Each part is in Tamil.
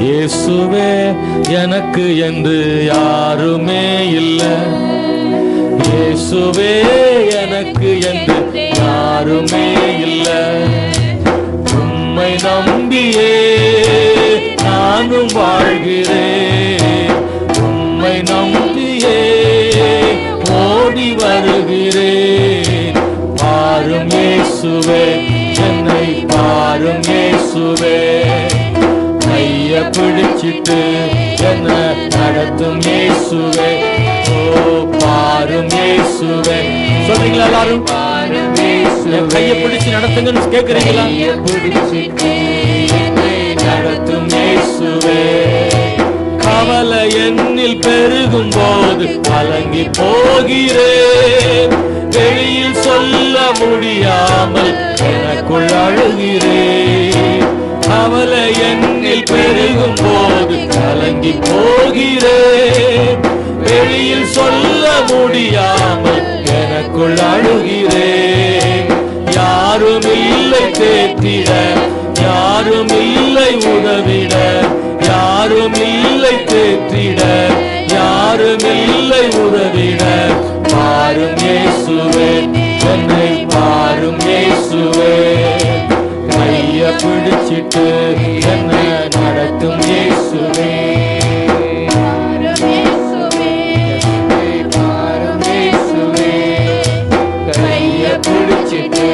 இயேசுவே எனக்கு என்று யாருமே இல்லை. இயேசுவே எனக்கு என்று யாருமே இல்லை. உம்மை நம்பியே நானும் வாழ்கிறேன். பிடிச்சிட்டு என்ன நடத்தும் இயேசுவே? ஓ பாரும் இயேசுவே. சொல்றீங்களா எல்லாரும்? பாரும் இயேசுவே. கைய பிடிச்சு நடத்துங்கன்னு கேக்குறீங்களா? என்னை நடத்தும் இயேசுவே. கவலை என்னில் பெருகும் போது கலங்கி போகிறேன். வெளியில் சொல்ல முடியாமல் எனக்குள் அழுகிறேன். கவலை என்னில் பெருகும் போது கலங்கி போகிறேன் வெளியில் சொல்ல முடியாமல் எனக்குள் அழுகிறேன் யாரும் இல்லை தேத்திட யாரும் இல்லை உதவிட யாரும் இல்லை தேத்திட யாரும் இல்லை உதவிட. பாரும் இயேசுவே என்னை பாரும் இயேசுவே. பிடிச்சிட்டு என்னை நடத்தும் இயேசுவே. பிடிச்சிட்டு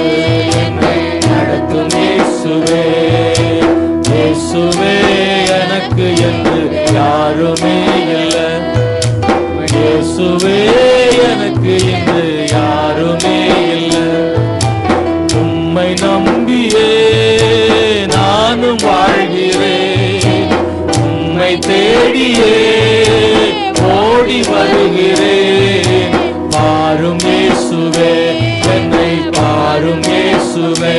என்னை நடத்தும் இயேசுவே. இயேசுவே எனக்கு என்று யாருமே இல்லை. இயேசுவே எனக்கு என்று யாருமே இல்லை. உம்மை நம்பியே நானும் வாழ்கிறேன். உம்மை தேடியே ஓடி வருகிறேன். பாரும் இயேசுவே என்னை பாரும் இயேசுவே.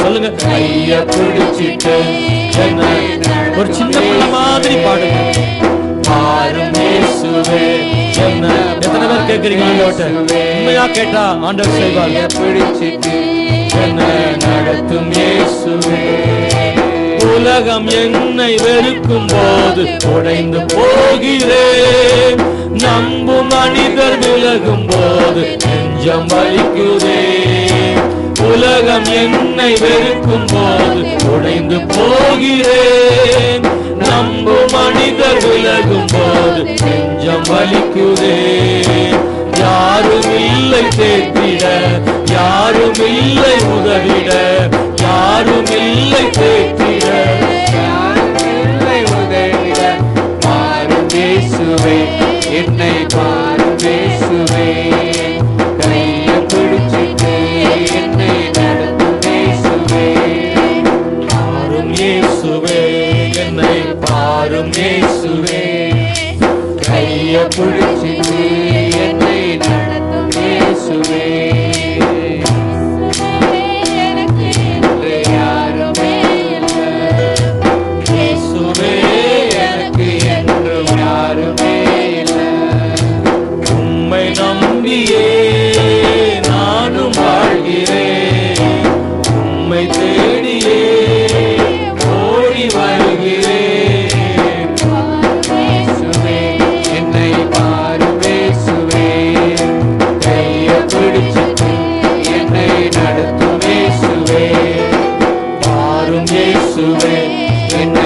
சொல்லுங்க கைய பிடிச்சிட்டு என்னை ஒரு சின்ன மாதிரி பாடுங்க. பாரும் இயேசுவே என்ன எத்தனை பேர் கேட்கறீங்க ஆண்டவர்கிட்ட. உண்மையா கேட்டா ஆண்டவர் செய்வார். பிடிச்சிட்டு என்னை நடத்தும் இயேசுவே. உலகம் என்னை வெறுக்கும் போது உடைந்து போகிறேன் நம்பும் மனிதர் விலகும் போது நெஞ்சம் வலிக்குதே. உலகம் என்னை வெறுக்கும் போது உடைந்து போகிறேன் நம்பும் மனிதர் விலகும் போது நெஞ்சம் வலிக்குதே. யாரும் இல்லை தேற்றிட யாரும் இல்லை உதவிட யாரும் இல்லை தேற்றிட யாரும் இல்லை உதவிட. பாரும் இயேசுவே என்னை பாரு இயேசுவே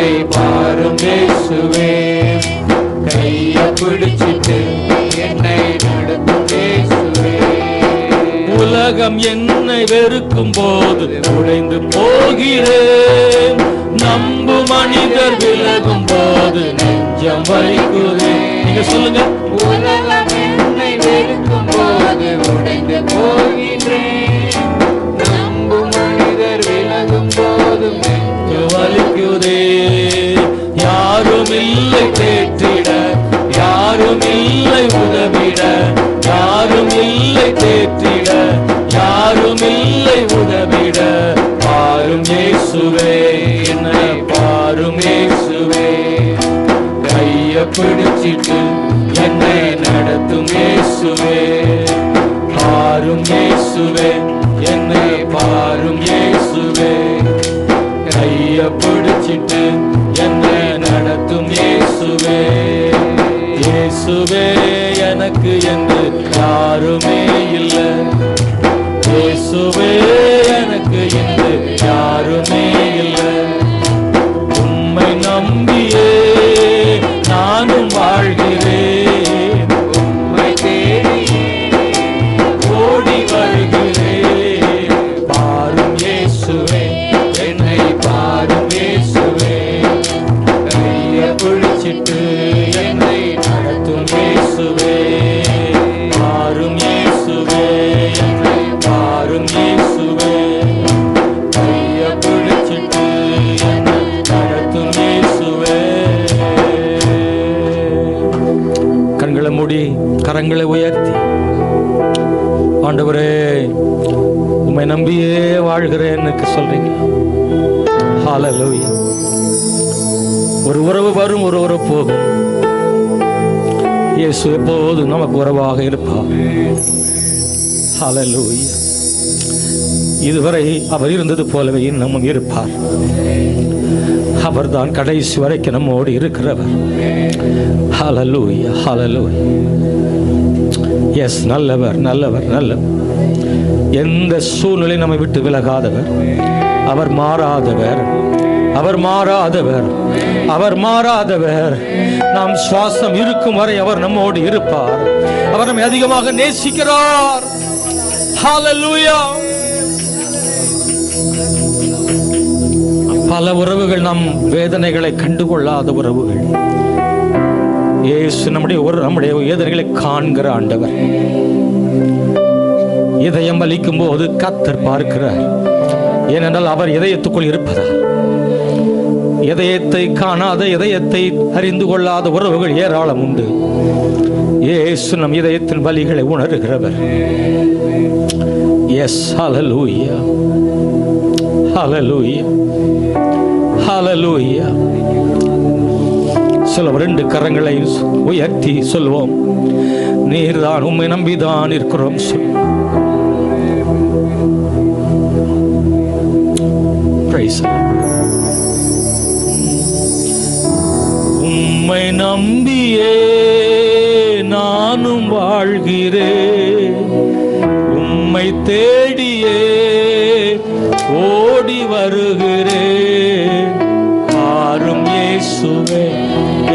என்னை பாரும் இயேசுவே. கைய பிடிச்சிட்டு என்னை நடத்தும் இயேசுவே உலகம் என்னை வெறுக்கும் போது உடைந்து போகிறேன். நம்பு மனிதர் விலகும் போது நெஞ்சம் வலிக்குதே. நீங்க சொல்லுங்க. உலகம் என்னை வெறுக்கும் போது உடைந்து போகின்றேன் பிடிச்சிட்டு என்னை நடத்தும் இயேசுவே. பாரும் இயேசுவே என்னை பாரும் இயேசுவே. கைய பிடிச்சிட்டு என்னை நடத்தும் இயேசுவே. இயேசுவே எனக்கு என்று யாருமே இல்லை. இயேசுவே எனக்கு என்று யாருமே இல்லை. வாழ்கிறேன்னு சொல்றீங்க? ஹalleluya ஒரு உறவு வரும் ஒரு உறவு போகும். இயேசு எப்போதும் நமக்கு உறவாக இருப்பார். ஹalleluya இதுவரை அவர் இருந்தது போலவே இன்னமும் இருப்பார். அவர்தான் கடைசி வரைக்கும் நம்மோடு இருக்கிறவர். ஹalleluya ஹalleluya எஸ் நல்லவர் நல்லவர் நல்லவர். எந்த சூழ்நிலை நம்மை விட்டு விலகாதவர்? அவர் மாறாதவர். அவர் மாறாதவர். அவர் மாறாதவர். நாம் சுவாசம் இருக்கும் வரை அவர் நம்மோடு இருப்பார். அவர் நம்மை அதிகமாக நேசிக்கிறார். பல உறவுகள் நம் வேதனைகளை கண்டுகொள்ளாத உறவுகள். இயேசு நம்முடைய ஒரு நம்முடைய வேதனைகளை காண்கிற ஆண்டவர். இதயம் அளிக்கும் போது கத்தர் பார்க்கிறார். ஏனென்றால் அவர் இதயத்துக்குள் இருப்பதால். இதயத்தை காணாத இதயத்தை அறிந்து கொள்ளாத உறவுகள் ஏராளம் உண்டு. ஏசு நம் இதயத்தின் வலிகளை உணர்கிறவர். எஸ் ஹலலூயா ஹலலூயா ஹலலூயா சில ரெண்டு கரங்களை உயர்த்தி சொல்வோம். நீர்தான் உம்மை நம்பிதான் இருக்கிறோம். சொல் Praise உம்மை நம்பியே நானும் வாழ்கிறேன் உம்மை தேடியே ஓடி வருகிறேன் பாரும் இயேசுவே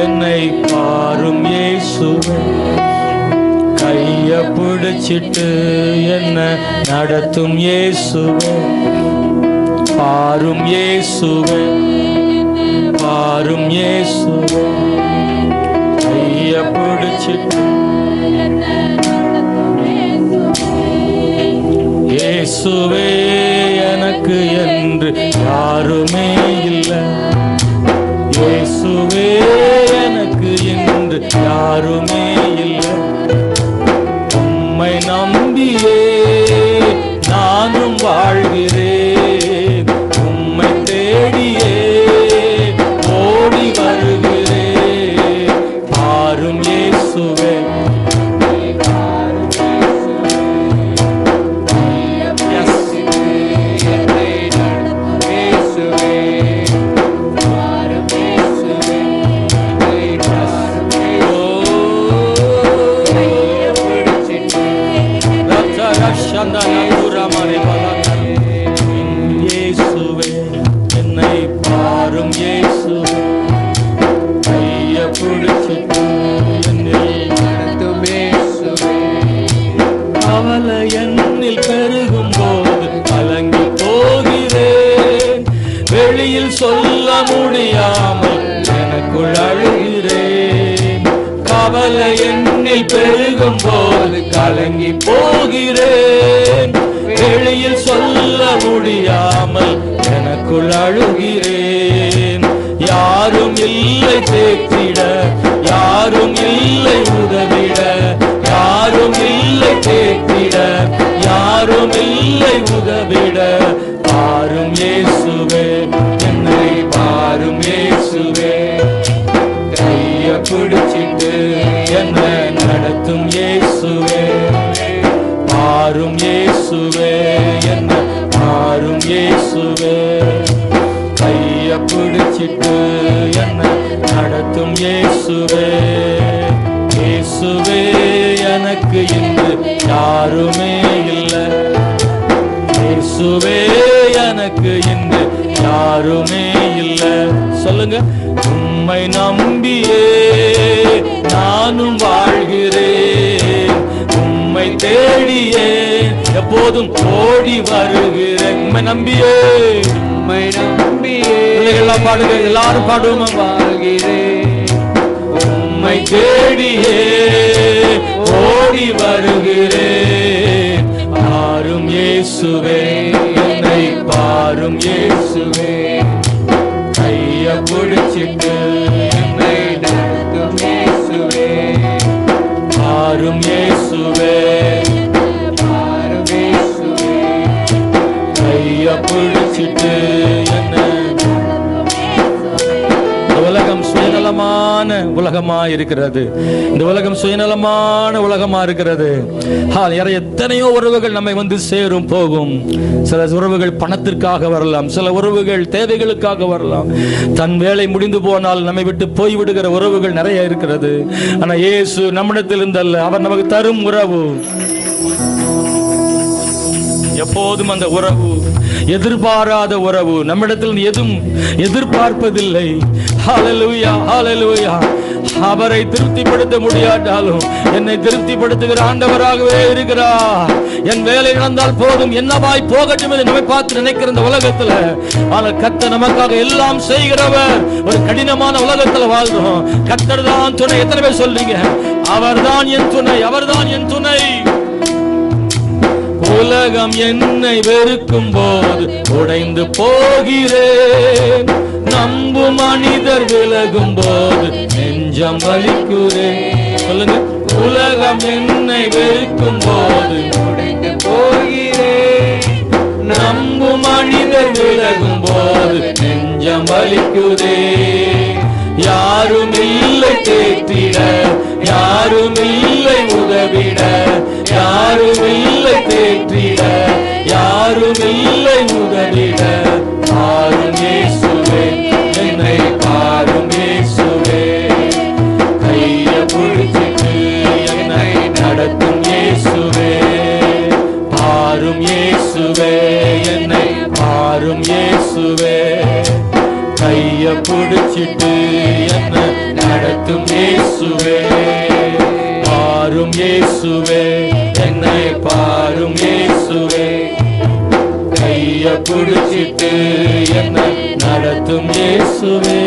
என்னை பாரும் இயேசுவே. கைய பிடிச்சிட்டு என்ன நடத்தும் இயேசுவே. பாரும் இயேசுவே பாரும் இயேசுவே. கைய பிடிச்சிட்டு இயேசுவே. பெருகும் போது கலங்கி போகிறேன். வெளியில் சொல்ல முடியாமல் எனக்குள் அழுகிறேன். யாரும் இல்லை தேற்றிட யாரும் இல்லை உதவிட யாரும் இல்லை தேற்றிட யாரும் இல்லை உதவிட. பாரும் இயேசுவே என்னை பாரும் இயேசுவே. கைய பிடிச்சி என்ன இயேசுவே. மாறும் இயேசுவே. என்ன மாறும் இயேசுவே. கைய பிடிச்சிட்டு என்ன நடத்தும் இயேசுவே. இயேசுவே எனக்கு இன்று யாருமே இல்லை. இயேசுவே எனக்கு இன்று யாருமே இல்லை. சொல்லுங்க. உம்மை நம்பியே. நானும் வாழ்கிறேன். உம்மை தேடியே எப்போதும் ஓடி வருகிறேன். உம்மை நம்பியே. உம்மை நம்பியே. பிள்ளைகள்லாம் பாடுங்க. எல்லாரும் பாடுவோம். வாழ்கிறேன். உம்மை தேடியே. ஓடி வருகிறேன். பாரும் இயேசுவே. சுயநலமான உலகமா இருக்கிறது இந்த உலகம் சுயநலமான உலகமா இருக்கிறது எத்தனையோ உறவுகள் நம்மை வந்து சேரும் போகும். சில உறவுகள் பணத்திற்காக வரலாம் சில உறவுகள் தேவைகளுக்காக வரலாம். தன் வேலை முடிந்து போனால் நம்மை விட்டு போய் விடுகிற உறவுகள் நிறைய இருக்கிறது. ஆனா இயேசு நம்மிடத்தில் இருந்தல்ல அவர் நமக்கு தரும் உறவு. எப்போதும் அந்த உறவு எதிர்பாராத உறவு. நம்மிடத்தில் எதுவும் எதிர்பார்ப்பதில்லை. ஹalleluya ஹalleluya அவரை திருப்திப்படுத்த முடியாட்டாலும் என்னை திருப்திப்படுத்துகிற ஆண்டவராகவே இருக்கிறார். என் வேலை இழந்தால் போதும். என்னவாய் போகட்டும் என்று நம்மை பார்த்து நினைக்கிற இந்த உலகத்துல. ஆனால் கத்த நமக்காக எல்லாம் செய்கிறவர். ஒரு கடினமான உலகத்துல வாழ்றோம். கத்தர் தான் துணை. எத்தனை பேர் சொல்றீங்க? அவர்தான் என் துணை அவர்தான் என் துணை. உலகம் என்னை வெறுக்கும் போது உடைந்து போகிறேன். நம்பு மனிதர் விலகும் போது நெஞ்சம் வலிக்குறேன் சொல்லுங்க. உலகம் என்னை வெறுக்கும் போது உடைந்து போகிறேன். நம்பு மனிதர் விலகும் போது நெஞ்சம் வலிக்குதே யாரும் இல்லை தேற்றிட யாரும் இல்லை உதவிட. யாரும் இல்லை தேற்றிட யாரும் இல்லை உதவிட பாரும் இயேசுவே என்னை பாரும் இயேசுவே. கைய பிடிச்சிட்டு என்னை நடத்தும் இயேசுவே. பாரும் இயேசுவே என்னை பாரும் இயேசுவே. கைய பிடிச்சிட்டு பிடிச்சிட்டு என்ன நடத்தும் இயேசுவே.